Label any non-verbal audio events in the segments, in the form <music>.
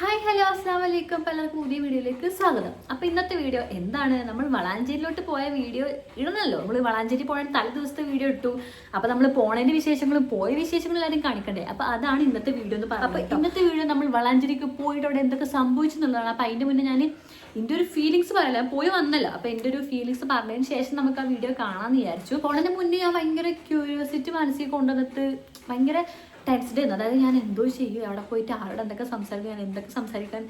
Hi hello അസ്സാം വലൈക്കും പലർക്കും പുതിയ വീഡിയോയിലേക്ക് സ്വാഗതം. അപ്പോൾ ഇന്നത്തെ വീഡിയോ എന്താണ്? നമ്മൾ വളാഞ്ചേരിയിലോട്ട് പോയ വീഡിയോ ഇടുന്നല്ലോ നമ്മൾ വളാഞ്ചേരി പോയ തലേ ദിവസത്തെ വീഡിയോ ഇട്ടു. അപ്പോൾ നമ്മൾ പോണതിന്റെ വിശേഷങ്ങളും പോയ വിശേഷങ്ങളും എല്ലാവരും കാണിക്കണ്ടേ? അപ്പോൾ അതാണ് ഇന്നത്തെ വീഡിയോ എന്ന് പറയുന്നത് അപ്പോൾ ഇന്നത്തെ വീഡിയോ നമ്മൾ വളാഞ്ചേരിക്ക് പോയിട്ട് അവിടെ എന്തൊക്കെ സംഭവിച്ചു എന്നുള്ളതാണ്. അപ്പോൾ അതിന്റെ മുന്നേ ഞാൻ എന്റെ ഒരു ഫീലിങ്സ് പറയല. പോയി വന്നല്ലോ. അപ്പോൾ എന്റെ ഒരു ഫീലിങ്സ് പറഞ്ഞതിന് ശേഷം നമുക്ക് ആ വീഡിയോ കാണാമെന്ന് വിചാരിച്ചു. പോണതിന് മുന്നേ ഞാൻ ഭയങ്കര ക്യൂരിയോസിറ്റി മനസ്സിൽ കൊണ്ടുവന്നിട്ട് ഭയങ്കര ടെൻസ്ഡ് ആയിരുന്നു അതായത് ഞാൻ എന്തോ ചെയ്യും അവിടെ പോയിട്ട് ആരോട് എന്തൊക്കെ സംസാരിക്കും ഞാൻ എന്തൊക്കെ സംസാരിക്കാൻ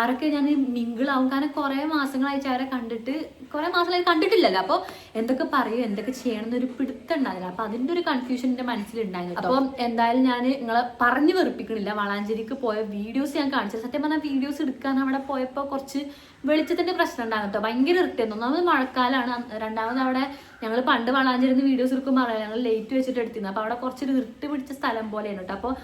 ആരൊക്കെ ഞാൻ മിങ്കിളാവും. കാരണം കുറേ മാസങ്ങളായിട്ട് അവരെ കണ്ടിട്ട് കുറേ മാസങ്ങളായി കണ്ടിട്ടില്ലല്ലോ. അപ്പോൾ എന്തൊക്കെ പറയും എന്തൊക്കെ ചെയ്യണം എന്നൊരു പിടുത്തം ഉണ്ടായിരുന്നില്ല അപ്പോൾ അതിന്റെ ഒരു കൺഫ്യൂഷൻ എന്റെ മനസ്സിലുണ്ടായിരുന്നു അപ്പോൾ എന്തായാലും ഞാൻ നിങ്ങളെ പറഞ്ഞു വെറുപ്പിക്കണില്ല. വളാഞ്ചേരിക്ക് പോയ വീഡിയോസ് ഞാൻ കാണിച്ചത് സത്യം പറഞ്ഞാൽ വീഡിയോസ് എടുക്കാൻ അവിടെ പോയപ്പോൾ കുറച്ച് വെളിച്ചത്തിന്റെ പ്രശ്നം ഉണ്ടാകും കേട്ടോ. ഭയങ്കര ഇറിട്ടായിരുന്നു ഒന്നാമത് മഴക്കാലമാണ് രണ്ടാമത് അവിടെ ഞങ്ങൾ പണ്ട് വളാഞ്ചേരുന്ന് വീഡിയോസ് എടുക്കും പറയാം. ഞങ്ങൾ ലൈറ്റ് വെച്ചിട്ട് എടുത്തിരുന്നു. അപ്പോൾ അവിടെ കുറച്ചൊരു ഇരുട്ട് പിടിച്ച സ്ഥലം പോലെയാണ് കേട്ടോ. അപ്പോൾ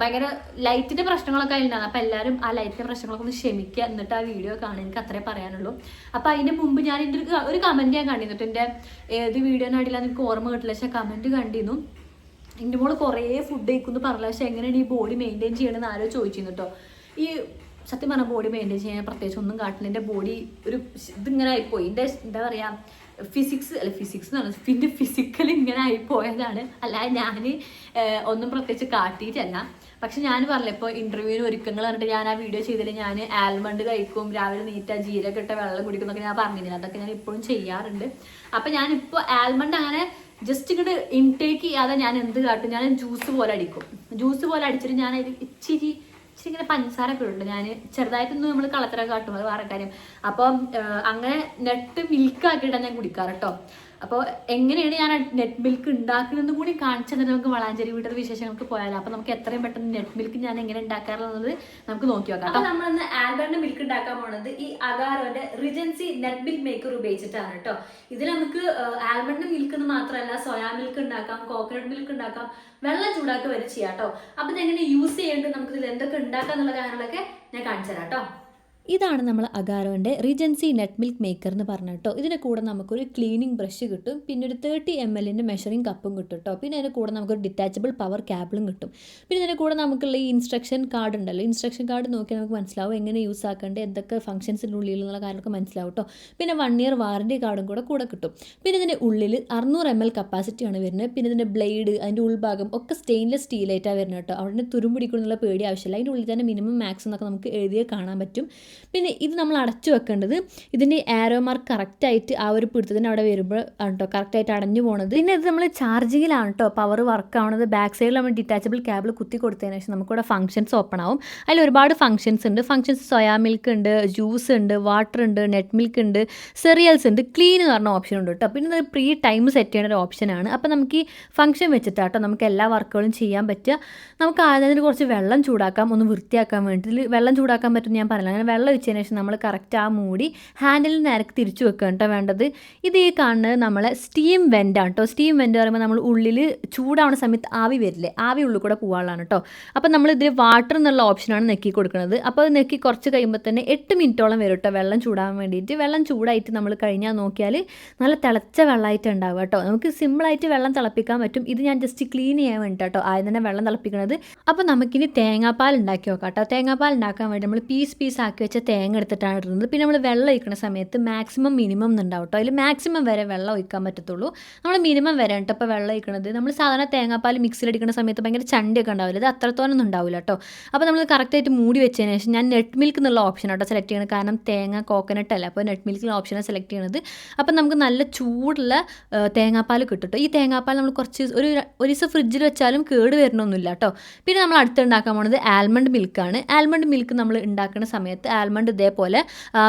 ഭയങ്കര ലൈറ്റിന്റെ പ്രശ്നങ്ങളൊക്കെ അതിലുണ്ടാകും അപ്പോൾ എല്ലാവരും ആ ലൈറ്റിന്റെ പ്രശ്നങ്ങളൊക്കെ ഒന്ന് ക്ഷമിക്കുക എന്നിട്ട് ആ വീഡിയോ കാണാൻ എനിക്ക് അത്രേ പറയാനുള്ളൂ. അപ്പോൾ അതിന് മുമ്പ് ഞാൻ എന്റെ ഒരു കമന്റ് ഞാൻ കണ്ടിരുന്നു. എന്റെ ഏത് വീഡിയോ അടിയിലാണ് എനിക്ക് ഓർമ്മ കിട്ടില്ല. പക്ഷേ കമന്റ് കണ്ടിരുന്നു. എന്റെ മോൾ കുറേ ഫുഡ് കഴിക്കുന്നു പറഞ്ഞില്ല. പക്ഷെ എങ്ങനെയാണ് ഈ ബോഡി മെയിന്റെയിൻ ചെയ്യണമെന്ന് ആരോ ചോദിച്ചിരുന്നു കേട്ടോ. ഈ സത്യം പറഞ്ഞാൽ ബോഡി മെയിന്റെയിൻ ചെയ്യാൻ പ്രത്യേകിച്ച് ഒന്നും കാട്ടില്ല. എന്റെ ബോഡി ഒരു ഇതിങ്ങനെ ആയിപ്പോയി. എന്റെ എന്താ പറയുക ഫിസിക്സ് അല്ല ഫിസിക്സ് എന്ന് പറഞ്ഞാൽ പിന്നെ ഫിസിക്കൽ ഇങ്ങനെ ആയിപ്പോയതാണ്. അല്ലാതെ ഞാൻ ഒന്നും പ്രത്യേകിച്ച് കാട്ടിയിട്ടല്ല. പക്ഷെ ഞാൻ പറഞ്ഞില്ല ഇപ്പോൾ ഇന്റർവ്യൂവിന് ഒരുക്കങ്ങൾ പറഞ്ഞിട്ട് ഞാൻ ആ വീഡിയോ ചെയ്തില്ല ഞാൻ ആൽമണ്ട് കഴിക്കും രാവിലെ നീറ്റ ജീരക ഇട്ട വെള്ളം കുടിക്കുന്നൊക്കെ ഞാൻ പറഞ്ഞിരുന്നു. അതൊക്കെ ഞാൻ ഇപ്പോഴും ചെയ്യാറുണ്ട്. അപ്പം ഞാനിപ്പോൾ ആൽമണ്ട് അങ്ങനെ ജസ്റ്റ് ഇങ്ങോട്ട് ഇൻടേക്ക് ചെയ്യാതെ ഞാൻ എന്ത് കാട്ടും? ഞാൻ ജ്യൂസ് പോലെ അടിക്കും. ജ്യൂസ് പോലെ അടിച്ചിട്ട് ഞാൻ ഇച്ചിരി ഇച്ചിരി ഇങ്ങനെ പഞ്ചസാര ഒക്കെ ഇടുന്നുണ്ട് ഞാൻ ചെറുതായിട്ടൊന്നും നമ്മൾ കളത്തര കാട്ടും. അത് വേറെ കാര്യം. അപ്പം അങ്ങനെ നെട്ട് മിൽക്ക് ആക്കിയിട്ടാണ് ഞാൻ കുടിക്കാറ് കേട്ടോ അപ്പോൾ എങ്ങനെയാണ് ഞാൻ നെറ്റ് മിൽക്ക് ഉണ്ടാക്കുന്നതെന്ന് കൂടി കാണിച്ചു തന്നെ നമുക്ക് വളാഞ്ചേരി വീട്ടിലെ വിശേഷങ്ങൾക്ക് പോയാലോ? അപ്പോൾ നമുക്ക് എത്രയും പെട്ടെന്ന് നെറ്റ് മിൽക്ക് ഞാൻ എങ്ങനെ ഉണ്ടാക്കാറുള്ളത് നമുക്ക് നോക്കി നോക്കാം അപ്പോൾ നമ്മളിന്ന് ആൽബറിന്റെ മിൽക്ക് ഉണ്ടാക്കാൻ പോണത് ഈ അഗാരോന്റെ റിജൻസി നെറ്റ് മിൽക്ക് മേക്കർ ഉപയോഗിച്ചിട്ടാണ് കേട്ടോ. ഇതിൽ നമുക്ക് ആൽമണ്ട് മിൽക്ക് എന്ന് മാത്രമല്ല സോയാ മിൽക്ക് ഉണ്ടാക്കാം കോക്കനട്ട് മിൽക്ക് ഉണ്ടാക്കാം വെള്ളം ചൂടാക്കി വരെ ചെയ്യാം കേട്ടോ. അപ്പോൾ ഇതെങ്ങനെ യൂസ് ചെയ്യേണ്ടത് നമുക്ക് ഇതിൽ എന്തൊക്കെ ഉണ്ടാക്കാം എന്നുള്ള കാര്യങ്ങളൊക്കെ ഞാൻ കാണിച്ചു തരാം കേട്ടോ. ഇതാണ് നമ്മൾ അഗാരോന്റെ റിജൻസി നെറ്റ് മിൽക്ക് മേക്കർ എന്ന് പറഞ്ഞ കേട്ടോ. ഇതിന്റെ കൂടെ നമുക്കൊരു ക്ലീനിങ് ബ്രഷ് കിട്ടും. പിന്നെ ഒരു തേർട്ടി എം എല്ലിന്റെ മെഷറിംഗ് കപ്പും കിട്ടും കേട്ടോ. പിന്നെ അതിന്റെ കൂടെ നമുക്കൊരു ഡിറ്റാച്ചബിൾ പവർ ക്യാബിളും കിട്ടും. പിന്നെ ഇതിന്റെ കൂടെ നമുക്കുള്ള ഈ ഇൻസ്ട്രക്ഷൻ കാർഡ് ഉണ്ടല്ലോ. ഇൻസ്ട്രക്ഷൻ കാർഡ് നോക്കി നമുക്ക് മനസ്സിലാവും എങ്ങനെ യൂസ് ആക്കേണ്ടത് എന്തൊക്കെ ഫംഗ്ഷൻസിന്റെ ഉള്ളിൽ എന്നുള്ള കാര്യമൊക്കെ മനസ്സിലാവും കേട്ടോ. പിന്നെ വൺ ഇയർ വാറന്റി കാർഡും കൂടെ കൂടെ കിട്ടും. പിന്നെ ഇതിന്റെ ഉള്ളിൽ അറുന്നൂറ് എം എൽ കപ്പാസിറ്റിയാണ് വരുന്നത്. പിന്നെ ഇതിന്റെ ബ്ലേഡ് അതിന്റെ ഉൾഭാഗം ഒക്കെ സ്റ്റെയിൻലെസ് സ്റ്റീലായിട്ടാണ് വരുന്നത് കേട്ടോ. അവിടെ തുരുമ്പിടിക്കുന്നുള്ള പേടി ആവശ്യമില്ല. അതിന്റെ ഉള്ളിൽ തന്നെ മിനിമം മാക്സ് എന്നൊക്കെ നമുക്ക് എഴുതിയേ കാണാൻ പറ്റും. പിന്നെ ഇത് നമ്മൾ അടച്ചു വെക്കേണ്ടത് ഇതിന്റെ ആരോ മാർക്ക് കറക്റ്റായിട്ട് ആ ഒരു പിടുത്തത്തിന് അവിടെ വരുമ്പോൾ ആണ് കേട്ടോ കറക്റ്റായിട്ട് അടഞ്ഞു പോണത്. പിന്നെ ഇത് നമ്മൾ ചാർജിങ്ങിലാണ് കേട്ടോ പവർ വർക്ക് ആവുന്നത് ബാക്ക് സൈഡിൽ നമ്മൾ ഡിറ്റാച്ചബിൾ കേബിൾ കുത്തി കൊടുത്തതിന് ശേഷം നമുക്കിവിടെ ഫംഗ്ഷൻസ് ഓപ്പൺ ആവും. അതിൽ ഒരുപാട് ഫംഗ്ഷൻസ് ഉണ്ട്. ഫംഗ്ഷൻസ് സോയാ മിൽക്ക് ഉണ്ട് ജ്യൂസ് ഉണ്ട് വാട്ടർ ഉണ്ട് നെറ്റ് മിൽക്ക് ഉണ്ട് സെറിയൽസ് ഉണ്ട്. ക്ലീൻ എന്ന് പറഞ്ഞ ഓപ്ഷൻ ഉണ്ട് കേട്ടോ പിന്നെ ഇത് പ്രീ ടൈം സെറ്റ് ചെയ്യുന്ന ഒരു ഓപ്ഷനാണ് അപ്പോൾ നമുക്ക് ഈ ഫംഗ്ഷൻ വെച്ചിട്ടാട്ടോ നമുക്ക് എല്ലാ വർക്കുകളും ചെയ്യാൻ പറ്റുക. നമുക്ക് ആദ്യം കുറച്ച് വെള്ളം ചൂടാക്കാം. ഒന്ന് വൃത്തിയാക്കാൻ വേണ്ടി വെള്ളം ചൂടാക്കാൻ പറ്റുമെന്ന് ഞാൻ പറഞ്ഞില്ല. അങ്ങനെ വെള്ളം ഒഴിച്ചതിന് ശേഷം നമ്മൾ കറക്റ്റ് ആ മൂടി ഹാൻഡിൽ നേരക്ക് തിരിച്ചു വെക്കുക കേട്ടോ വേണ്ടത്. ഇത് ഈ കാണുന്നത് നമ്മളെ സ്റ്റീം വെന്റാണ് കേട്ടോ സ്റ്റീം വെന്റ് പറയുമ്പോൾ നമ്മൾ ഉള്ളിൽ ചൂടാവുന്ന സമയത്ത് ആവി വരില്ലേ? ആവി ഉള്ളിൽ കൂടെ പോകാനുള്ളതാണ് കേട്ടോ അപ്പോൾ നമ്മൾ ഇതിൽ വാട്ടർ എന്നുള്ള ഓപ്ഷനാണ് നെക്കി കൊടുക്കുന്നത് അപ്പോൾ അത് നെക്കി കുറച്ച് കഴിയുമ്പോൾ തന്നെ എട്ട് മിനിറ്റോളം വരും കേട്ടോ വെള്ളം ചൂടാൻ വേണ്ടിയിട്ട് വെള്ളം ചൂടായിട്ട് നമ്മൾ കഴിഞ്ഞാൽ നോക്കിയാൽ നല്ല തിളച്ച വെള്ളമായിട്ട് ഉണ്ടാവുക കേട്ടോ നമുക്ക് സിമ്പിളായിട്ട് വെള്ളം തിളപ്പിക്കാൻ പറ്റും. ഇത് ഞാൻ ജസ്റ്റ് ക്ലീൻ ചെയ്യാൻ വേണ്ടിയിട്ട് കേട്ടോ ആദ്യം തന്നെ വെള്ളം തിളപ്പിക്കുന്നത് അപ്പോൾ നമുക്കിനി തേങ്ങാപ്പാൽ ഉണ്ടാക്കി നോക്കാം കേട്ടോ തേങ്ങാപ്പാൽ ഉണ്ടാക്കാൻ വേണ്ടി നമ്മൾ പീസ് പീസ് ആക്കി വെച്ച തേങ്ങ എടുത്തിട്ടാണ് ഇടുന്നത്. പിന്നെ നമ്മൾ വെള്ളം ഒഴിക്കുന്ന സമയത്ത് മാക്സിമം മിനിമം എന്നുണ്ടാവും കേട്ടോ അതിൽ മാക്സിമം വരെ വെള്ളം ഒഴിക്കാൻ പറ്റത്തുള്ളൂ. നമ്മൾ മിനിമം വരെ കേട്ടോ ഇപ്പോൾ വെള്ളം ഒഴിക്കുന്നത് നമ്മൾ സാധാരണ തേങ്ങാപ്പാൽ മിക്സിലടിക്കുന്ന സമയത്ത് ഭയങ്കര ചണ്ടിയൊക്കെ ഉണ്ടാവില്ല? ഇത് അത്രത്തോനൊന്നും ഉണ്ടാവില്ല കേട്ടോ അപ്പോൾ നമ്മൾ കറക്റ്റായിട്ട് മൂടി വെച്ചതിന് ശേഷം ഞാൻ നെറ്റ് മിൽക്ക് എന്നുള്ള ഓപ്ഷൻ കേട്ടോ സെലക്ട് ചെയ്യണം കാരണം തേങ്ങ കോക്കനട്ട് അല്ല? അപ്പോൾ നെറ്റ് മിൽക്കിന്റെ ഓപ്ഷനാണ് സെലക്ട് ചെയ്യണത്. അപ്പോൾ നമുക്ക് നല്ല ചൂടുള്ള തേങ്ങാപ്പാൽ കേട്ടോ ഈ തേങ്ങാപ്പാൽ നമ്മൾ കുറച്ച് ഒരു ഒരു ദിവസം ഫ്രിഡ്ജിൽ വെച്ചാലും കേട് വരണമൊന്നുമില്ല കേട്ടോ പിന്നെ നമ്മൾ അടുത്ത് ഉണ്ടാക്കാൻ പോണത് ആൽമണ്ട് മിൽക്കാണ് ആൽമണ്ട് മിൽക്ക് നമ്മൾ ഉണ്ടാക്കുന്ന സമയത്ത് ആൽമണ്ട് ഇതേപോലെ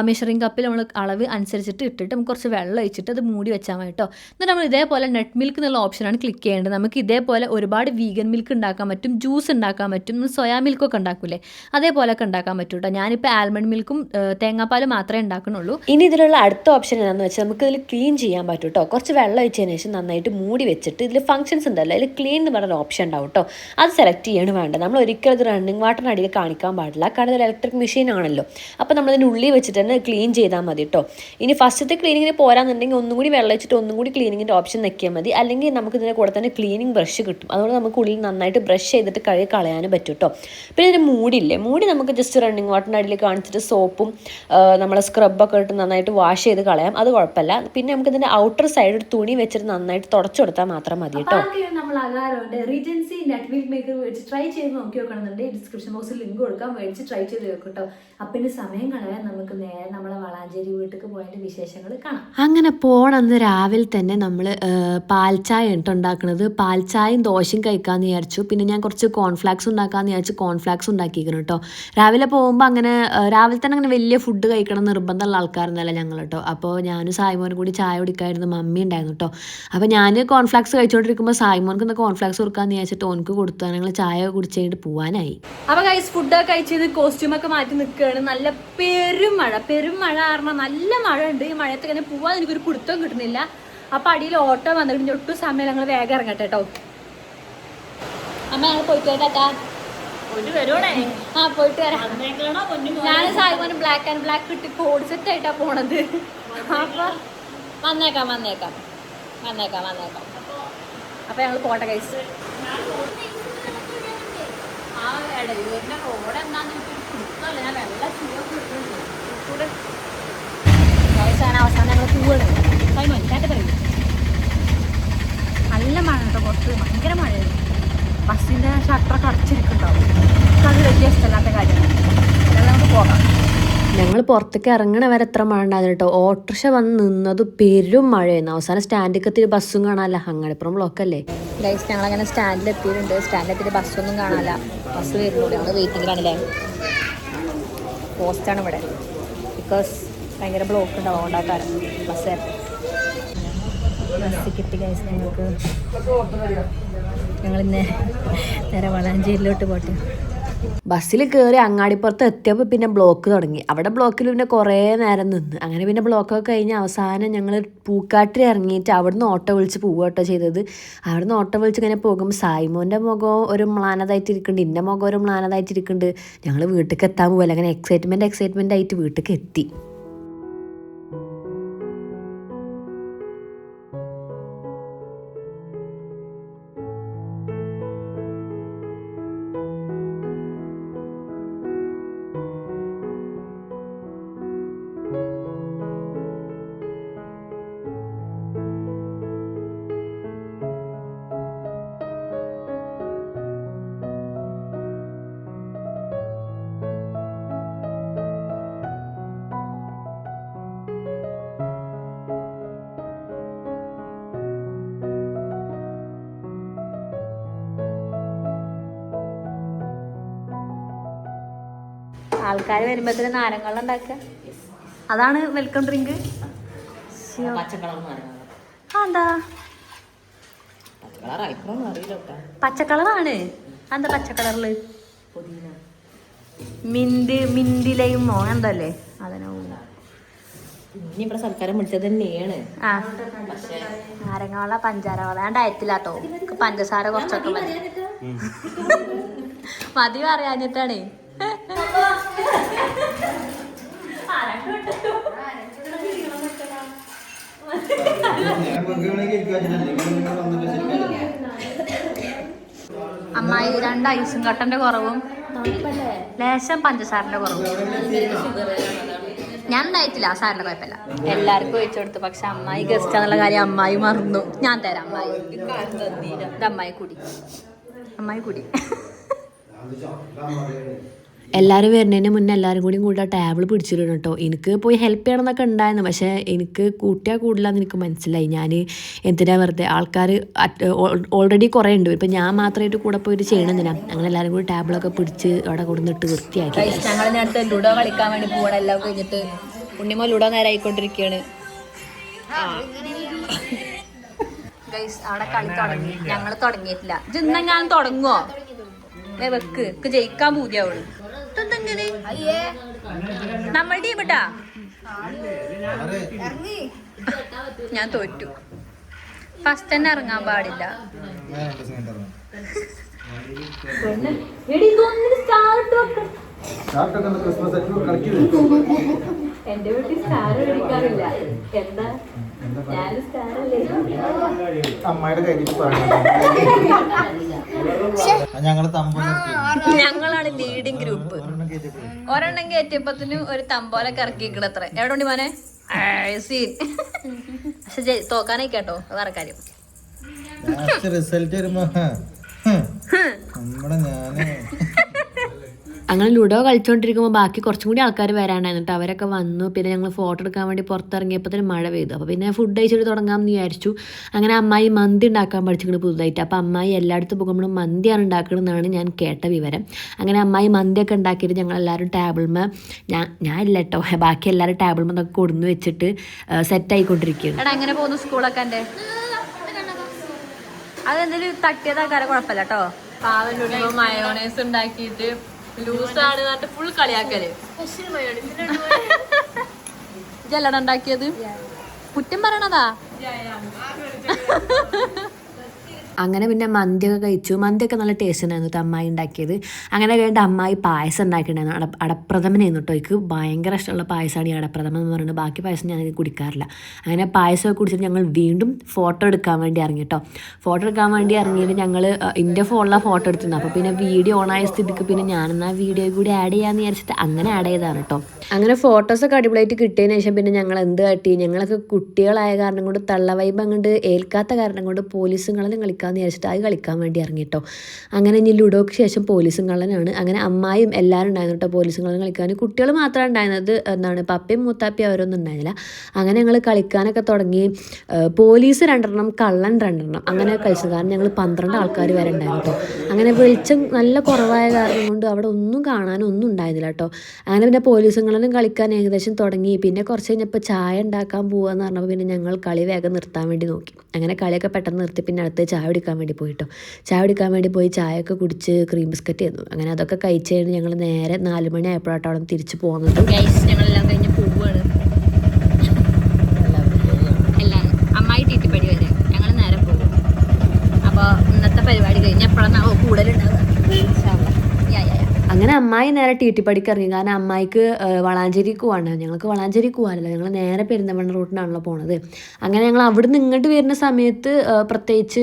മെഷറിംഗ് കപ്പിൽ നമ്മൾ അളവ് അനുസരിച്ചിട്ട് ഇട്ടിട്ട് നമുക്ക് കുറച്ച് വെള്ളം ഒഴിച്ചിട്ട് അത് മൂടി വെച്ചാൽ മതി കേട്ടോ എന്നിട്ട് നമ്മൾ ഇതേപോലെ നെറ്റ് മിൽക്ക് എന്നുള്ള ഓപ്ഷനാണ് ക്ലിക്ക് ചെയ്യേണ്ടത്. നമുക്ക് ഇതേപോലെ ഒരുപാട് വീഗൻ മിൽക്ക് ഉണ്ടാക്കാൻ പറ്റും ജ്യൂസ് ഉണ്ടാക്കാൻ പറ്റും സോയാ മിൽക്ക് ഒക്കെ ഉണ്ടാക്കൂലേ? അതേപോലെയൊക്കെ ഉണ്ടാക്കാൻ പറ്റും കേട്ടോ ഞാനിപ്പോൾ ആൽമണ്ട് മിൽക്കും തേങ്ങാപ്പാലും മാത്രമേ ഉണ്ടാക്കുന്നുള്ളൂ. ഇനി ഇതിലുള്ള അടുത്ത ഓപ്ഷൻ എന്താണെന്ന് വെച്ചാൽ നമുക്ക് ഇതിൽ ക്ലീൻ ചെയ്യാൻ പറ്റും കേട്ടോ കുറച്ച് വെള്ളം ഒഴിച്ചതിന് ശേഷം നന്നായിട്ട് മൂടി വെച്ചിട്ട് ഇതിൽ ഫംഗ്ഷൻസ് ഉണ്ടല്ലോ. അതിൽ ക്ലീൻ എന്ന് പറഞ്ഞ ഓപ്ഷൻ ഉണ്ടാവും കേട്ടോ അത് സെലക്ട് ചെയ്യാണ് വേണ്ട നമ്മൾ ഒരിക്കലും ഇത് റണ്ണിങ് വാട്ടറിനടിയിൽ കാണിക്കാൻ പാടില്ല. കാരണം ഇത് ഇലക്ട്രിക് മെഷീൻ ആണല്ലോ. അപ്പോൾ നമ്മളതിന്റെ ഉള്ളിൽ വെച്ചിട്ട് തന്നെ ക്ലീൻ ചെയ്താൽ മതി കേട്ടോ ഇനി ഫസ്റ്റത്തെ ക്ലീനിങ്ങിന് പോരാന്നുണ്ടെങ്കിൽ ഒന്നും കൂടി വെള്ളം വെച്ചിട്ട് ഒന്നും കൂടി ക്ലീനിങ്ങിന്റെ ഓപ്ഷൻ നിൽക്കിയാൽ മതി. അല്ലെങ്കിൽ നമുക്ക് ഇതിന്റെ കൂടെ തന്നെ ക്ലീനിങ് ബ്രഷ് കിട്ടും. അതുകൊണ്ട് നമുക്ക് ഉള്ളിൽ നന്നായിട്ട് ബ്രഷ് ചെയ്തിട്ട് കഴുകി കളയാനും പറ്റും കേട്ടോ പിന്നെ ഇതിന് മൂടില്ലേ മൂടി നമുക്ക് ജസ്റ്റ് റണ്ണിങ് വാട്ടറിന്റെ അടിയിൽ കാണിച്ചിട്ട് സോപ്പും നമ്മളെ സ്ക്രബൊക്കെ ഇട്ട് നന്നായിട്ട് വാഷ് ചെയ്ത് കളയാം. അത് കുഴപ്പമില്ല. പിന്നെ നമുക്ക് ഇതിന്റെ ഔട്ടർ സൈഡ് ഒരു തുണി വെച്ചിട്ട് നന്നായിട്ട് തുടച്ചു കൊടുത്താൽ മാത്രം മതി കേട്ടോ നമ്മൾ റീജൻസി നെറ്റ് വീൽ മേക്കർ മേടിച്ച് ട്രൈ ചെയ്ത് നോക്കി നോക്കണമെന്നുണ്ടെങ്കിൽ ഡിസ്ക്രിപ്ഷൻ ബോക്സിൽ ലിങ്ക് കൊടുക്കാം മേടിച്ച് ട്രൈ ചെയ്ത് നോക്കും കേട്ടോ അപ്പം സമയം കളയാൻ നമുക്ക് നേരെ നമ്മളെ വളാഞ്ചേരി വീട്ടിലേക്ക് വിശേഷങ്ങൾ കാണാം. അങ്ങനെ പോണന്ന് രാവിലെ തന്നെ നമ്മൾ പാൽച്ചായ കേട്ടോ ഉണ്ടാക്കുന്നത് പാൽച്ചായയും ദോശയും കഴിക്കാമെന്ന് വിചാരിച്ചു. പിന്നെ ഞാൻ കുറച്ച് കോൺഫ്ലാക്സ് ഉണ്ടാക്കാമെന്ന് വിചാരിച്ചു കോൺഫ്ലാക്സ് ഉണ്ടാക്കിയിരിക്കണം കേട്ടോ രാവിലെ പോകുമ്പോൾ അങ്ങനെ രാവിലെ തന്നെ അങ്ങനെ വലിയ ഫുഡ് കഴിക്കണം നിർബന്ധമുള്ള ആൾക്കാരൊന്നുമല്ല ഞങ്ങൾ കേട്ടോ അപ്പോൾ ഞാനും സായ്മോനും കൂടി ചായ കുടിക്കായിരുന്നു മമ്മി ഉണ്ടായിരുന്നു കേട്ടോ അപ്പോൾ ഞാൻ കോൺഫ്ലാക്സ് കഴിച്ചുകൊണ്ടിരിക്കുമ്പോൾ സായ്മോൻക്ക് ഒന്ന് കോൺഫ്ലാക്സ് കൊടുക്കാമെന്ന് വിചാരിച്ചിട്ട് ഓനക്ക് കൊടുത്തു. ഞങ്ങൾ ചായ കുടിച്ച് കഴിഞ്ഞിട്ട് പോകാനായി അപ്പോൾ ഫുഡൊക്കെ കഴിച്ചത് കോസ്റ്റ്യൂമൊക്കെ മാറ്റി നിൽക്കുകയാണ് നല്ല പെരുമഴ പെരുമഴ കാരണം നല്ല മഴ ഉണ്ട് ഈ മഴയത്ത് ഇങ്ങനെ പോവാൻ എനിക്കൊരു പിടുത്തം കിട്ടുന്നില്ല. അപ്പൊ അടിയിൽ ഓട്ടോ വന്നിട്ട് ഒട്ടും സമയം ഞങ്ങൾ വേഗം ഇറങ്ങട്ടെ കേട്ടോ അമ്മ ഞങ്ങൾ പോയിട്ട് ആ പോയിട്ട് വരാം. ഞാൻ സായിമോന് ബ്ലാക്ക് ആൻഡ് ബ്ലാക്ക് ഇട്ട് കോഡ് സെറ്റ് ആയിട്ടാ പോണത്. അപ്പൊ വന്നേക്കാം വന്നേക്കാം. വന്നേക്കാം വന്നേക്കാം. അപ്പൊ ഞങ്ങൾ പോട്ടെ കൈസ് ആ എടയൂരിന്റെ എന്താന്ന് അവസാനം ഞങ്ങൾ നല്ല മഴ കേട്ടോ പുറത്ത് ഭയങ്കര മഴയാണ് ബസ്സിന്റെ ഷട്ടർ അടച്ചിരിക്കുന്നുണ്ടാവും അത് വലിയ ഇഷ്ടമല്ലാത്ത കാര്യമാണ് നമുക്ക് പോകാം ഞങ്ങൾ പുറത്തേക്ക് ഇറങ്ങണ വരെ എത്ര മഴ ഉണ്ടായിരുന്നു കേട്ടോ. ഓട്ടോറിക്ഷ വന്ന് നിന്നത് പെരും മഴയായിരുന്നു. അവസാനം സ്റ്റാൻഡിൽ ബസ്സും കാണാനല്ല. അങ്ങാടിപ്പുറം ബ്ലോക്കല്ലേ ഗൈസ് ഞങ്ങളങ്ങനെ സ്റ്റാൻഡിൽ എത്തിയിട്ടുണ്ട്. സ്റ്റാൻഡിൽ എത്തിയിട്ട് ബസ്സൊന്നും കാണാനില്ല. ബസ് വരുന്നുള്ളൂ ഞങ്ങൾ വെയിറ്റിങ്ങിലാണല്ലേ പോസ്റ്റാണ് ഇവിടെ. ബിക്കോസ് ഭയങ്കര ബ്ലോക്ക് ഉണ്ടാവും അതുകൊണ്ടാക്കാരം ബസ് ബസ് കിട്ടി കഴിച്ച് ഞങ്ങൾക്ക്. ഞങ്ങളിന്ന് നേരെ വളാഞ്ചേരിയിലോട്ട് പോട്ടെ. ബസ്സിൽ കയറി അങ്ങാടിപ്പുറത്ത് എത്തിയപ്പോൾ പിന്നെ ബ്ലോക്ക് തുടങ്ങി. അവിടെ ബ്ലോക്കിൽ പിന്നെ കുറേ നേരം നിന്ന്. അങ്ങനെ പിന്നെ ബ്ലോക്കൊക്കെ കഴിഞ്ഞ് അവസാനം ഞങ്ങൾ പൂക്കാട്ടിൽ ഇറങ്ങിയിട്ട് അവിടുന്ന് ഓട്ടോ വിളിച്ച് പോവുകട്ടോ ചെയ്തത്. അവിടുന്ന് ഓട്ടോ വിളിച്ച് ഇങ്ങനെ പോകുമ്പോൾ സായ്മോന്റെ മുഖം ഒരു മ്ലാനതായിട്ട് ഇരിക്കുന്നുണ്ട് എന്റെ മുഖം ഒരു മ്ലാനതായിട്ട് ഇരിക്കുന്നുണ്ട് ഞങ്ങൾ വീട്ടിലേക്ക് എത്താൻ പോകല്ല അങ്ങനെ എക്സൈറ്റ്മെന്റ് എക്സൈറ്റ്മെന്റ് ആയിട്ട് വീട്ടിലേക്ക് എത്തി. ആൾക്കാർ വരുമ്പോഴത്തേന് നാരങ്ങളും ഉണ്ടാക്കുക. അതാണ് വെൽക്കം ഡ്രിങ്ക് എന്താ? പച്ചക്കളറാണ് എന്താ പച്ചക്കളറിൽ? മിന്ത് മിന്തിലയും മോ എന്തല്ലേ? അതിനോ ഇനി ഇവിടെ സൽക്കാരം വിളിച്ചത് തന്നെയാണ്. നാരങ്ങാവള പഞ്ചാര വള ഞാൻ ഡയറ്റില്ലാട്ടോ പഞ്ചസാര കുറച്ചൊക്കെ മതി മതി <laughs> പറയാഞ്ഞിട്ടാണേ. അമ്മായി രണ്ട് ഐസും കട്ടന്റെ കുറവും. ലേശം പഞ്ചസാരന്റെ കുറവും. ഞാൻ ഉണ്ടായിട്ടില്ല ആ സാറിന്റെ കുഴപ്പമില്ല. എല്ലാവർക്കും ഒഴിച്ചു കൊടുത്തു പക്ഷെ അമ്മായി ഗസ്റ്റ് എന്നുള്ള കാര്യം അമ്മായി മറന്നു. ഞാൻ തരാം അമ്മായി. അമ്മായി കുടി. അമ്മായി കുടി. എല്ലാവരും വരുന്നതിന് മുന്നേ എല്ലാവരും കൂടി കൂടെ ടേബിൾ പിടിച്ചിരുന്നു കേട്ടോ എനിക്ക് പോയി ഹെൽപ്പ് ചെയ്യണമെന്നൊക്കെ ഉണ്ടായിരുന്നു. പക്ഷേ എനിക്ക് കൂട്ടിയാൽ കൂടില്ലാന്ന് എനിക്ക് മനസ്സിലായി. ഞാൻ എന്തിനാ വെറുതെ ആൾക്കാർ ഓൾറെഡി കുറേ ഉണ്ട്. ഇപ്പം ഞാൻ മാത്രമായിട്ട് കൂടെ പോയിട്ട് ചെയ്യണം എന്തിനാ? അങ്ങനെ എല്ലാവരും കൂടി ടേബിളൊക്കെ പിടിച്ച് അവിടെ കൊടുന്നിട്ട് വൃത്തിയാക്കി. ഞങ്ങൾ നേരത്തെ ലുഡോ കളിക്കാൻ വേണ്ടി എല്ലാം ഉണ്ണിമോ ലുഡോ നേരെ ആയിക്കൊണ്ടിരിക്കുകയാണ് ഗൈസ് അവിടെ കളി തുടങ്ങി. ഞങ്ങൾ തുടങ്ങിയിട്ടില്ല. തുടങ്ങുവോ? ഏ വെക്ക്. ജയിക്കാൻ പൂതിയാവുള്ളൂ. ഇതെന്തെങ്ങനെ നമ്മൾ ടീം ഇട്ടാ ഞാൻ തോറ്റു. ഫസ്റ്റ് തന്നെ ഇറങ്ങാൻ പാടില്ല. എന്റെ വീട്ടിൽ സ്റ്റാർ മേടിക്കാറില്ല. എന്താ? ഞാൻ സ്റ്റാർ അല്ലേ? അമ്മയുടെ കയ്യിൽ പറഞ്ഞു <laughs> ഞങ്ങൾ ഞങ്ങളാണ് ലീഡിങ് ഗ്രൂപ്പ് ഒരെണ്ണം കയറ്റിയപ്പത്തിന് ഒരു തമ്പോല കറക്കിക്കണത്ര എവിടെ ഉണ്ട് മോനെ സീൻ പക്ഷെ തോക്കാനായി കേട്ടോ. അത് വേറെ കാര്യം. റിസൾട്ട് വരുമ്പോ നമ്മുടെ ഞാൻ. അങ്ങനെ ലുഡോ കളിച്ചുകൊണ്ടിരിക്കുമ്പോൾ ബാക്കി കുറച്ചും കൂടി ആൾക്കാർ വരാനായിരുന്നു കേട്ടോ അവരൊക്കെ വന്നു. പിന്നെ ഞങ്ങൾ ഫോട്ടോ എടുക്കാൻ വേണ്ടി പുറത്തിറങ്ങിയപ്പോൾ തന്നെ മഴ പെയ്തു. അപ്പോൾ പിന്നെ ഫുഡ് കഴിച്ചിട്ട് തുടങ്ങാമെന്ന് വിചാരിച്ചു. അങ്ങനെ അമ്മായി മന്തി ഉണ്ടാക്കാൻ പഠിച്ചിട്ടുണ്ട് പുതുതായിട്ട്. അപ്പോൾ അമ്മായി എല്ലായിടത്തും പോകുമ്പോഴും മന്തിയാണ് ഉണ്ടാക്കണമെന്നാണ് ഞാൻ കേട്ട വിവരം. അങ്ങനെ അമ്മായി മന്തിയൊക്കെ ഉണ്ടാക്കിയിട്ട് ഞങ്ങൾ എല്ലാവരും ടേബിൾമേ ഞാൻ ഞാൻ ഇല്ല കേട്ടോ ബാക്കി എല്ലാവരും ടേബിൾമ എന്നൊക്കെ കൊടുന്ന് വെച്ചിട്ട് സെറ്റ് ആയിക്കൊണ്ടിരിക്കുകയാണ്. എടാ എങ്ങനെ പോകുന്നു സ്കൂളൊക്കെ എന്റെ അതെന്തെങ്കിലും തട്ടിയതാക്കാരെ കുഴപ്പമില്ല കേട്ടോ പാവലുണ്ടോ മയോണൈസ് ഉണ്ടാക്കിയിട്ട് ലൂസാണ് എന്നിട്ട് ഫുൾ കളിയാക്കൽ. ഇതല്ലടാ ഉണ്ടാക്കിയത്? കുറ്റം പറയണതാ? അങ്ങനെ പിന്നെ മന്തിയൊക്കെ കഴിച്ചു. മന്തിയൊക്കെ നല്ല ടേസ്റ്റ് ഉണ്ടായിരുന്നു അമ്മായി ഉണ്ടാക്കിയത്. അങ്ങനെ കഴിഞ്ഞിട്ട് അമ്മായി പായസം ഉണ്ടാക്കിയിട്ടുണ്ടായിരുന്നു. അട അടപ്രഥമനായിരുന്നു കേട്ടോ എനിക്ക് ഭയങ്കര ഇഷ്ടമുള്ള പായസമാണ് ഈ അടപ്രഥമൻ എന്ന് പറയുന്നത്. ബാക്കി പായസം ഞാൻ കുടിക്കാറില്ല. അങ്ങനെ പായസമൊക്കെ കുടിച്ചിട്ട് ഞങ്ങൾ വീണ്ടും ഫോട്ടോ എടുക്കാൻ വേണ്ടി ഇറങ്ങി കേട്ടോ ഫോട്ടോ എടുക്കാൻ വേണ്ടി ഇറങ്ങിയിട്ട് ഞങ്ങൾ എന്റെ ഫോണിലാണ് ഫോട്ടോ എടുത്തിരുന്നത്. അപ്പോൾ പിന്നെ വീഡിയോ ഓണായ സ്ഥിതിക്ക് പിന്നെ ഞാനെന്നാ വീഡിയോ കൂടി ആഡ് ചെയ്യാമെന്ന് വിചാരിച്ചിട്ട് അങ്ങനെ ആഡ് ചെയ്തതാണ് കേട്ടോ അങ്ങനെ ഫോട്ടോസൊക്കെ അടിപൊളിയായിട്ട് കിട്ടിയതിന് ശേഷം പിന്നെ ഞങ്ങൾ എന്ത് കാട്ടി? ഞങ്ങളൊക്കെ കുട്ടികളായ കാരണം കൊണ്ട് തള്ള വൈബ് അങ്ങോട്ട് ഏൽക്കാത്ത കാരണം കൊണ്ട് പോലീസുകളെല്ലാം കള്ളനും കളിക്കാമെന്ന് വിചാരിച്ചിട്ട് അത് കളിക്കാൻ വേണ്ടി ഇറങ്ങി കേട്ടോ അങ്ങനെ ഇനി ലുഡോക്ക് ശേഷം പോലീസും കള്ളനാണ്. അങ്ങനെ അമ്മായും എല്ലാവരും ഉണ്ടായിരുന്നു കേട്ടോ പോലീസും കള്ളനും കളിക്കാൻ. കുട്ടികൾ മാത്രമാണ് ഉണ്ടായിരുന്നത് എന്താണ് പപ്പയും മൂത്താപ്പയും അവരൊന്നും ഉണ്ടായിരുന്നില്ല. അങ്ങനെ ഞങ്ങൾ കളിക്കാനൊക്കെ തുടങ്ങി. പോലീസ് രണ്ടെണ്ണം കള്ളൻ രണ്ടെണ്ണം അങ്ങനെ കളിച്ചത് കാരണം ഞങ്ങൾ പന്ത്രണ്ട് ആൾക്കാർ വരെ ഉണ്ടായിരുന്നു കേട്ടോ അങ്ങനെ വെളിച്ചം നല്ല കുറവായ കാരണം കൊണ്ട് അവിടെ ഒന്നും കാണാനൊന്നും ഉണ്ടായിരുന്നില്ല കേട്ടോ അങ്ങനെ പിന്നെ പോലീസും കള്ളനും കളിക്കാൻ ഏകദേശം തുടങ്ങി. പിന്നെ കുറച്ച് കഴിഞ്ഞപ്പോൾ ചായ ഉണ്ടാക്കാൻ പോവാന്ന് പറഞ്ഞപ്പോൾ പിന്നെ ഞങ്ങൾ കളി വേഗം നിർത്താൻ വേണ്ടി നോക്കി. അങ്ങനെ കളിയൊക്കെ പെട്ടെന്ന് നിർത്തി. പിന്നെ അടുത്ത് ചായ കുടിക്കാൻ വേണ്ടി പോയിട്ടോ. ചായ കുടിക്കാൻ വേണ്ടി പോയി ചായയൊക്കെ കുടിച്ച് ക്രീം ബിസ്ക്കറ്റ് തന്നു. അങ്ങനെ അതൊക്കെ കഴിച്ച് കഴിഞ്ഞ് ഞങ്ങൾ നേരെ നാല് മണി ആയപ്പോഴാട്ടോ അവിടെ തിരിച്ച് പോകുന്നത്. ഞങ്ങളെല്ലാം കഴിഞ്ഞ് വരെ. ഞങ്ങൾ നേരെ പോകും. അപ്പോൾ ഇന്നത്തെ പരിപാടി കഴിഞ്ഞ് എപ്പോഴാണ് കൂടുതലുണ്ടാവുക. അങ്ങനെ അമ്മായി നേരെ ടീറ്റിപ്പടിക്ക് ഇറങ്ങി. കാരണം അമ്മായിക്ക് വളാഞ്ചേരിക്ക് പോകണ്ട ഞങ്ങൾക്ക് വളാഞ്ചേരിക്ക് പോകാനല്ല ഞങ്ങൾ നേരെ പെരിന്തമണ്ണ റൂട്ടിനാണല്ലോ പോണത്. അങ്ങനെ ഞങ്ങൾ അവിടുന്ന് ഇങ്ങോട്ട് വരുന്ന സമയത്ത് പ്രത്യേകിച്ച്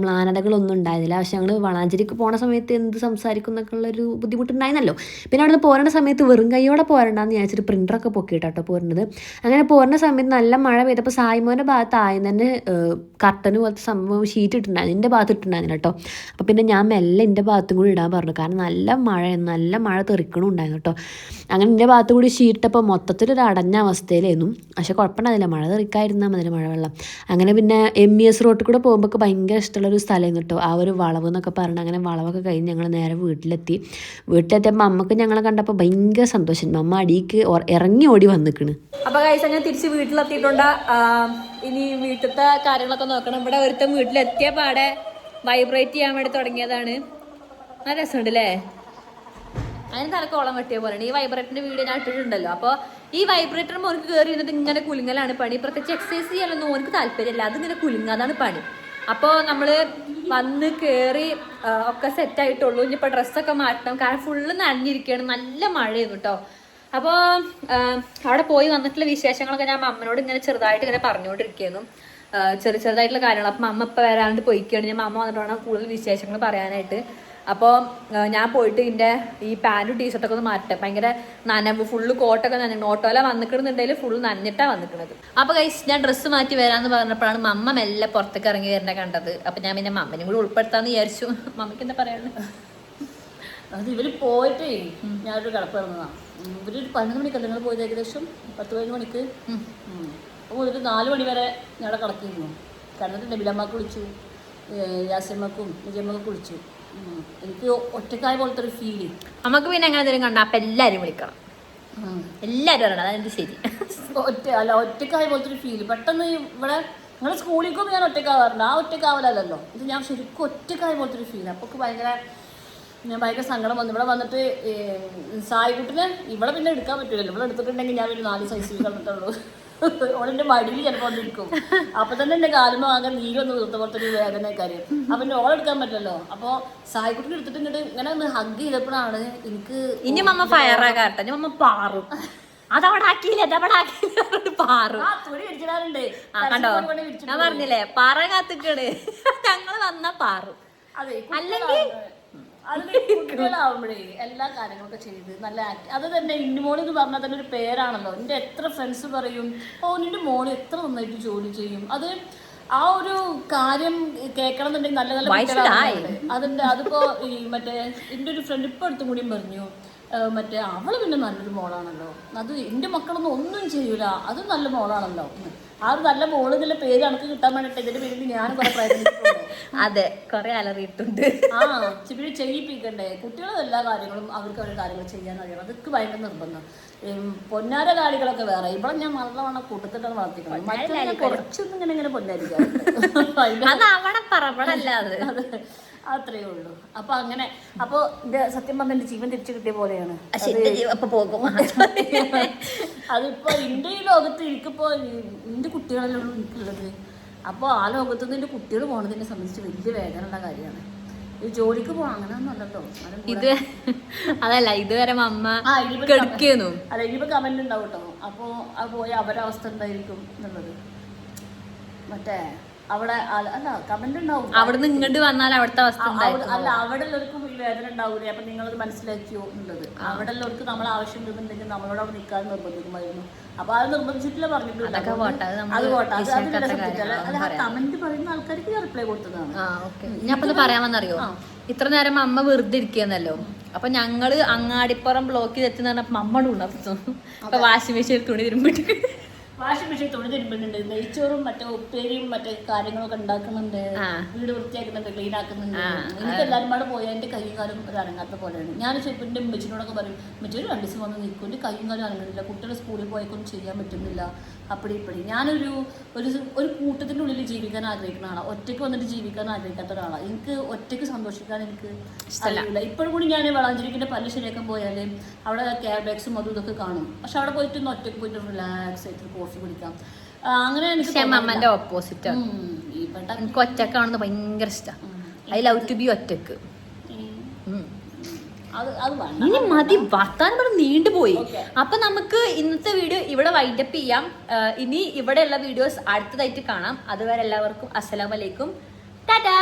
മ്ലാനതകളൊന്നും ഉണ്ടായിരുന്നില്ല. പക്ഷെ ഞങ്ങൾ വളാഞ്ചേരിക്ക് പോണ സമയത്ത് എന്ത് സംസാരിക്കും എന്നൊക്കെ ഉള്ളൊരു ബുദ്ധിമുട്ടുണ്ടായിരുന്നല്ലോ. പിന്നെ അവിടുന്ന് പോരണ സമയത്ത് വെറും കൈയോടെ പോരണ്ടെന്ന് വിചാരിച്ചിട്ട് പ്രിന്ററൊക്കെ പൊക്കിയിട്ടോ പോരുന്നത്. അങ്ങനെ പോരുന്ന സമയത്ത് നല്ല മഴ പെയ്തപ്പോൾ സായിമോന്റെ ഭാഗത്ത് ആദ്യം തന്നെ കർട്ടന് പോലത്തെ സംഭവം ഷീറ്റ് ഇട്ടുണ്ടായിരുന്നു എന്റെ ഭാഗത്ത് ഇട്ടുണ്ടായിരുന്നു കേട്ടോ അപ്പോൾ പിന്നെ ഞാൻ മെല്ലെ എന്റെ ഭാഗത്തും കൂടി ഇടാൻ പറഞ്ഞു. കാരണം നല്ല മഴ നല്ല മഴ തെറിക്കണം ഉണ്ടായിരുന്നു കേട്ടോ അങ്ങനെ എന്റെ ഭാഗത്ത് കൂടി ഷീട്ടപ്പോൾ മൊത്തത്തിൽ ഒരു അടഞ്ഞ അവസ്ഥയിലായിരുന്നു. പക്ഷെ കുഴപ്പമുണ്ടായിരുന്നില്ല. മഴ തെറിക്കായിരുന്നാൽ മതി മഴവെള്ളം. അങ്ങനെ പിന്നെ എം ഇ എസ് റോട്ടിൽ കൂടെ പോകുമ്പോൾ ഭയങ്കര ഇഷ്ടമുള്ളൊരു സ്ഥലമായിരുന്നു കേട്ടോ ആ ഒരു വളവ് എന്നൊക്കെ പറഞ്ഞ് അങ്ങനെ വളവൊക്കെ കഴിഞ്ഞ് ഞങ്ങൾ നേരെ വീട്ടിലെത്തി. വീട്ടിലെത്തിയപ്പോൾ അമ്മയ്ക്ക് ഞങ്ങളെ കണ്ടപ്പോൾ ഭയങ്കര സന്തോഷം. അമ്മ അടിയിക്ക് ഇറങ്ങി ഓടി വന്നിക്കണ്. അപ്പൊ കൈസ് ഞാൻ തിരിച്ച് വീട്ടിലെത്തിയിട്ടുണ്ട്. ഇനി വീട്ടിലത്തെ കാര്യങ്ങളൊക്കെ നോക്കണം. ഇവിടെ ഒരുത്തം വീട്ടിലെത്തിയ പാടെ വൈബ്രേറ്റ് ചെയ്യാൻ വേണ്ടി തുടങ്ങിയതാണ്. നല്ല രസമുണ്ട് അല്ലേ അതിന് തലക്ക് ഓളം വെട്ടിയ പോലെയാണ്. ഈ വൈബ്രേറ്ററിന്റെ വീഡിയോ ഞാൻ ഇട്ടിട്ടുണ്ടല്ലോ. അപ്പോൾ ഈ വൈബ്രേറ്റർ മോനക്ക് കയറി ഇരുന്നത് ഇങ്ങനെ കുലുങ്ങലാണ് പണി. പ്രത്യേകിച്ച് എക്സസൈസ് ചെയ്യാനൊന്നും ഓനക്ക് താല്പര്യമില്ല. അതിങ്ങനെ കുലുങ്ങാതാണ് പണി. അപ്പോൾ നമ്മൾ വന്ന് കയറി ഒക്കെ സെറ്റ് ആയിട്ടുള്ളൂ. ഇനിയിപ്പോൾ ഡ്രസ്സൊക്കെ മാറ്റണം. കാരണം ഫുള്ള് നനഞ്ഞിരിക്കുകയാണ് നല്ല മഴയായിരുന്നു കേട്ടോ അപ്പോൾ അവിടെ പോയി വന്നിട്ടുള്ള വിശേഷങ്ങളൊക്കെ ഞാൻ അമ്മനോട് ഇങ്ങനെ ചെറുതായിട്ട് ഇങ്ങനെ പറഞ്ഞുകൊണ്ടിരിക്കുന്നു ചെറു ചെറുതായിട്ടുള്ള കാര്യങ്ങൾ അപ്പം അമ്മ ഇപ്പം വരാണ്ട് പോയിക്കാണ്. ഞാൻ അമ്മ വന്നിട്ട് വേണം കൂടുതൽ വിശേഷങ്ങൾ പറയാനായിട്ട്. അപ്പോൾ ഞാൻ പോയിട്ട് ഇതിന്റെ ഈ പാന്റും ടീഷർട്ടൊക്കെ ഒന്ന് മാറ്റാം ഭയങ്കര നനവ് ഫുള്ള് കോട്ടൊക്കെ നനഞ്ഞു. ഓട്ടോല വന്നിക്കണമെന്നുണ്ടെങ്കിൽ ഫുള്ള് നനഞ്ഞിട്ടാണ് വന്നിക്കണത്. അപ്പോൾ കൈസ് ഞാൻ ഡ്രസ്സ് മാറ്റി വരാമെന്ന് പറഞ്ഞപ്പോഴാണ് മമ്മ മെല്ലെ പുറത്തേക്ക് ഇറങ്ങി വരേണ്ട കണ്ടത്. അപ്പോൾ ഞാൻ പിന്നെ മമ്മനും കൂടി ഉൾപ്പെടുത്താമെന്ന് വിചാരിച്ചു. മമ്മയ്ക്ക് എന്താ പറയുന്നത് അത് ഇവർ പോയിട്ട് ഞാനൊരു കിടപ്പ് ഇറങ്ങുന്നതാണ് ഇവർ ഒരു പതിനൊന്ന് മണിക്കല്ല നിങ്ങൾ പോയത് ഏകദേശം പത്ത് പതിനൊന്ന് മണിക്ക്. അപ്പോൾ ഒരു നാല് മണി വരെ ഞങ്ങളെ കിടക്കിയിരുന്നു കിടന്നിട്ട് നബിലമ്മക്ക് വിളിച്ചു. യാസിമ്മക്കും വിജയമ്മക്കും വിളിച്ചു. എനിക്ക് ഒറ്റക്കായ പോലത്തെ ഒരു ഫീൽ നമുക്ക് പിന്നെ അങ്ങനെ എന്തെങ്കിലും കണ്ടാൽ അപ്പം എല്ലാവരും വിളിക്കണം. എല്ലാവരും പറയണം അതെന്ത് ശരി. ഒറ്റ അല്ല ഒറ്റക്കായ പോലത്തെ ഒരു ഫീൽ പെട്ടെന്ന് ഇവിടെ നിങ്ങൾ സ്കൂളിലേക്കും ഞാൻ ഒറ്റക്കാവാറുണ്ട് ആ ഒറ്റക്കാവലല്ലോ ഇത് ഞാൻ ശരിക്കും ഒറ്റക്കായ പോലത്തെ ഒരു ഫീൽ അപ്പോൾ ഭയങ്കര ഞാൻ ഭയങ്കര സങ്കടം വന്നു. ഇവിടെ വന്നിട്ട് സായിക്കുട്ടിനെ ഇവിടെ പിന്നെ എടുക്കാൻ പറ്റില്ലല്ലോ ഇവിടെ എടുത്തിട്ടുണ്ടെങ്കിൽ ഞാൻ ഒരു നാല് സൈസിൽ കണ്ടിട്ടുള്ളൂ. ഓളിന്റെ മടിയിൽ ചിലപ്പോൾ വന്നിരിക്കും അപ്പൊ തന്നെ എന്റെ കാലുമ്പോ ആകെ നീരൊന്ന് തീർത്ത പോലത്തെ ഒരു വേദനക്കാര് അപ്പൊ എന്റെ ഓളെടുക്കാൻ പറ്റല്ലോ അപ്പൊ സായിക്കുട്ടി എടുത്തിട്ട് ഇങ്ങോട്ട് ഇങ്ങനെ ഒന്ന് ഹഗ് ചെയ്തപ്പോഴാണ് എനിക്ക് ഇനി മമ്മ ഫയറാകാട്ടെ ഇനി മമ്മ പാറും. അതവിടെ ആക്കിയില്ല. അതവിടെ ആക്കിയില്ല പാറു. കണ്ടോ? ഞാൻ പറഞ്ഞില്ലേ പാറ കാത്തിക്കണ്. ഞങ്ങൾ വന്ന പാറു. അല്ലെങ്കിൽ അതിൽ കുട്ടികളാവുമ്പോഴേ എല്ലാ കാര്യങ്ങളൊക്കെ ചെയ്ത് നല്ല അത് തന്നെ ഇന്നുമോൾ എന്ന് പറഞ്ഞാൽ തന്നെ ഒരു പേരാണല്ലോ. എന്റെ എത്ര ഫ്രണ്ട്സ് പറയും ഓ നിന്റെ മോൾ എത്ര നന്നായിട്ട് ജോലി ചെയ്യും. അത് ആ ഒരു കാര്യം കേൾക്കണം എന്നുണ്ടെങ്കിൽ നല്ല നല്ല കുട്ടികളാണ് അതിന്റെ അതിപ്പോ ഈ മറ്റേ എന്റെ ഒരു ഫ്രണ്ട് ഇപ്പൊ അടുത്തും കൂടിയും പറഞ്ഞു മറ്റേ അവൾ പിന്നെ നല്ലൊരു മോളാണല്ലോ. അത് എന്റെ മക്കളൊന്നും ഒന്നും ചെയ്യൂല. അത് നല്ല മോളാണല്ലോ. ആ ഒരു നല്ല മോൾ എന്നുള്ള പേര് എനിക്ക് കിട്ടാൻ വേണ്ടിട്ട് ഇതിന്റെ പേരിൽ ഞാൻ കുറെ പ്രയത്നിച്ചിട്ടുണ്ട്. <laughs> അതെ കുറെ അലറിയിട്ടുണ്ട്. ആ ചിപ്പിന് ചെയ്യിപ്പിക്കണ്ടേ? കുട്ടികളും എല്ലാ കാര്യങ്ങളും അവർക്ക് അവരുടെ കാര്യങ്ങൾ ചെയ്യാൻ അറിയണം. അതൊക്കെ ഭയങ്കര നിർബന്ധം. പൊന്നാര കാടികളൊക്കെ വേറെ. ഇവിടെ ഞാൻ നല്ലവണ്ണം കൂട്ടത്തിട്ടാണ് വളർത്തിക്കണം മറ്റേ കുറച്ചൊന്നും ഇങ്ങനെ ഇങ്ങനെ പൊന്നാരിക്കാറുണ്ട് <laughs> അവിടെ അതെ. അത്രേ ഉള്ളൂ. അപ്പൊ അങ്ങനെ അപ്പൊ സത്യം പറഞ്ഞ എന്റെ ജീവൻ തിരിച്ചു കിട്ടിയ പോലെയാണ്. പോകും. അതിപ്പോ എന്റെ ഈ ലോകത്ത് എനിക്കിപ്പോ എന്റെ കുട്ടികളല്ലേ എനിക്കുള്ളത്. അപ്പോൾ ആ ലോകത്തു നിന്ന് എന്റെ കുട്ടികൾ പോണതിനെ സംബന്ധിച്ച് വലിയ വേദനയുള്ള കാര്യമാണ്. ജോലിക്ക് പോകണം അങ്ങനെ ഒന്നും അല്ലല്ലോ അതിന് ഇത് അതല്ല ഇതുവരെ ആ, ഇനിയിപ്പോ അല്ല ഇനിയിപ്പോ കമന്റ് ഉണ്ടാവും കേട്ടോ അപ്പോ അത് പോയ അവരവസ്ഥ എന്തായിരിക്കും എന്നുള്ളത്. മറ്റേ അവിടെ അല്ല കമന്റ് ഉണ്ടാവും. അവിടുന്ന് ഇങ്ങോട്ട് വന്നാൽ അവിടുത്തെ അവസ്ഥ അല്ല അവിടെ ഉള്ളവർക്ക് വേദന ഉണ്ടാവൂലേ? അപ്പൊ നിങ്ങളത് മനസ്സിലാക്കിയോ എന്നുള്ളത്. അവിടെ ഉള്ളവർക്ക് നമ്മൾ ആവശ്യം ഉണ്ടെന്നുണ്ടെങ്കിൽ നമ്മളോട് അവിടെ നിൽക്കാൻ നിർബന്ധിക്കുമായിരുന്നു. അപ്പൊ അത് നിർബന്ധിച്ചിട്ടില്ല പറഞ്ഞിട്ടില്ല അത് പോട്ടെ അത് ആ കമന്റ് പറയുന്ന ആൾക്കാർക്ക് റിപ്ലൈ കൊടുത്തതാണ്. ഇത് പറയാമെന്നറിയോ ഇത്ര നേരം അമ്മ വെറുതെ ഇരിക്കുന്നല്ലോ അപ്പൊ ഞങ്ങൾ അങ്ങാടിപ്പുറം ബ്ലോക്ക് ചെയ്തെത്തുന്ന പറഞ്ഞപ്പോ അമ്മ ഉണർത്തു അപ്പൊ വാഷിംഗ് മെഷീൻ തുണി തിരുമ്പിട്ട്. വാഷിംഗ് മെഷീൻ തുണി തിരുമ്പുന്നുണ്ട് നെയ്ച്ചോറും മറ്റേ ഉപ്പേരിയും മറ്റേ കാര്യങ്ങളൊക്കെ ഉണ്ടാക്കുന്നുണ്ട്. വീട് വൃത്തിയാക്കുന്നുണ്ട് ക്ലീൻ ആക്കുന്നുണ്ട്. എനിക്ക് എല്ലാവരും കൂടെ പോയാൽ എന്റെ കൈയും കാലും ഒരു അനങ്ങാത്ത പോലെയാണ്. ഞാൻ ചിലപ്പോൾ എന്റെ ഉമ്മച്ചിനോടൊക്കെ പറയും മറ്റൊരു രണ്ടു രണ്ട് ദിവസം വന്ന് നിൽക്കും എന്റെ കൈയും കാലും അനങ്ങുന്നില്ല കുട്ടികൾ സ്കൂളിൽ പോയേക്കൊന്നും ചെയ്യാൻ പറ്റുന്നില്ല. അപ്പടി ഇപ്പടി. ഞാനൊരു ഒരു ഒരു കൂട്ടത്തിന്റെ ഉള്ളിൽ ജീവിക്കാൻ ആഗ്രഹിക്കുന്ന ആളാണ് ഒറ്റയ്ക്ക് വന്നിട്ട് ജീവിക്കാൻ ആഗ്രഹിക്കാത്ത ഒരാളാണ് എനിക്ക് ഒറ്റയ്ക്ക് സന്തോഷിക്കാൻ എനിക്ക് ഇഷ്ടമല്ല ഇപ്പോഴും കൂടി ഞാൻ വളാഞ്ചേരിക്കിന്റെ പല്ല് ശരിയാക്കാൻ പോയാൽ അവിടെ കെയർ ബാഗ്സും അതും ഇതൊക്കെ കാണും. പക്ഷെ അവിടെ പോയിട്ട് ഒന്ന് ഒറ്റയ്ക്ക് പോയിട്ട് റിലാക്സ് ആയിട്ട് കോഫി കുടിക്കാം. അങ്ങനെ എനിക്ക് ഓപ്പോസിറ്റ് എനിക്ക് ഒറ്റക്കാണെന്ന് ഭയങ്കര ഇഷ്ടമാണ് ഐ ലവ് ടു ബി ഒറ്റയ്ക്ക്. ഇനി മതി. വർത്താനം പറഞ്ഞ് നീണ്ടുപോയി. അപ്പൊ നമുക്ക് ഇന്നത്തെ വീഡിയോ ഇവിടെ വൈൻഡപ്പ് ചെയ്യാം. ഇനി ഇവിടെയുള്ള വീഡിയോസ് അടുത്തതായിട്ട് കാണാം. അതുവരെ എല്ലാവർക്കും അസ്സലാമലൈക്കും ടാറ്റാ!